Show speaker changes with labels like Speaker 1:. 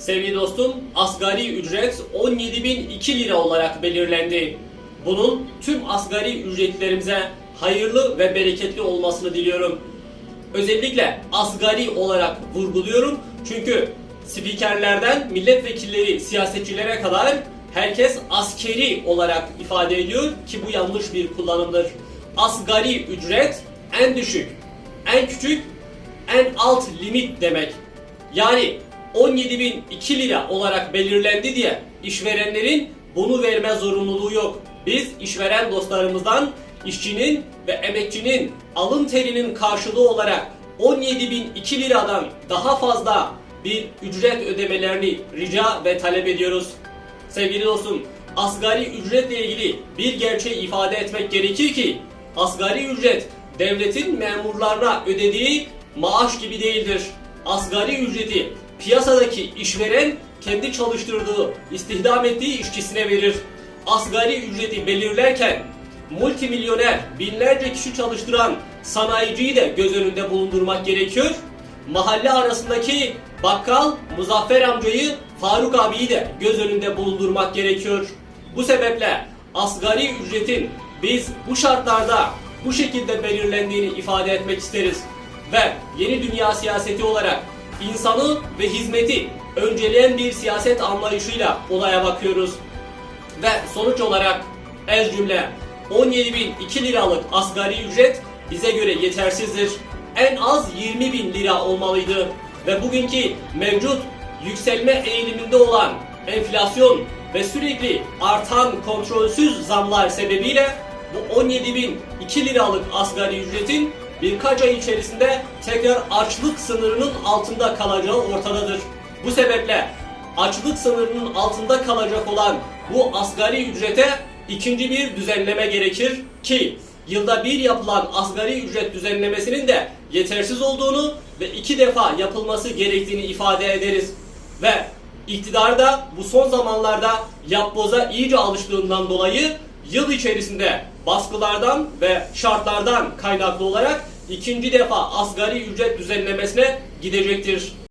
Speaker 1: Sevgili dostum, asgari ücret 17.002 lira olarak belirlendi. Bunun tüm asgari ücretlerimize hayırlı ve bereketli olmasını diliyorum. Özellikle asgari olarak vurguluyorum çünkü spikerlerden milletvekilleri, siyasetçilere kadar herkes askeri olarak ifade ediyor ki bu yanlış bir kullanımdır. Asgari ücret en düşük, en küçük, en alt limit demek. Yani 17.002 lira olarak belirlendi diye işverenlerin bunu verme zorunluluğu yok. Biz işveren dostlarımızdan işçinin ve emekçinin alın terinin karşılığı olarak 17.002 liradan daha fazla bir ücret ödemelerini rica ve talep ediyoruz. Sevgili dostum, asgari ücretle ilgili bir gerçeği ifade etmek gerekir ki asgari ücret devletin memurlarına ödediği maaş gibi değildir. Asgari ücreti piyasadaki işveren kendi çalıştırdığı, istihdam ettiği işçisine verir. Asgari ücreti belirlerken multimilyoner, binlerce kişi çalıştıran sanayiciyi de göz önünde bulundurmak gerekiyor. Mahalle arasındaki bakkal Muzaffer amcayı, Faruk abiyi de göz önünde bulundurmak gerekiyor. Bu sebeple asgari ücretin biz bu şartlarda bu şekilde belirlendiğini ifade etmek isteriz. Ve yeni dünya siyaseti olarak insanı ve hizmeti önceleyen bir siyaset anlayışıyla olaya bakıyoruz. Ve sonuç olarak ez cümle 17.002 liralık asgari ücret bize göre yetersizdir. En az 20.000 lira olmalıydı. Ve bugünkü mevcut yükselme eğiliminde olan enflasyon ve sürekli artan kontrolsüz zamlar sebebiyle bu 17.002 liralık asgari ücretin birkaç ay içerisinde tekrar açlık sınırının altında kalacağı ortadadır. Bu sebeple açlık sınırının altında kalacak olan bu asgari ücrete ikinci bir düzenleme gerekir ki yılda bir yapılan asgari ücret düzenlemesinin de yetersiz olduğunu ve iki defa yapılması gerektiğini ifade ederiz. Ve iktidar da bu son zamanlarda yapboza iyice alıştığından dolayı yıl içerisinde baskılardan ve şartlardan kaynaklı olarak ikinci defa asgari ücret düzenlemesine gidecektir.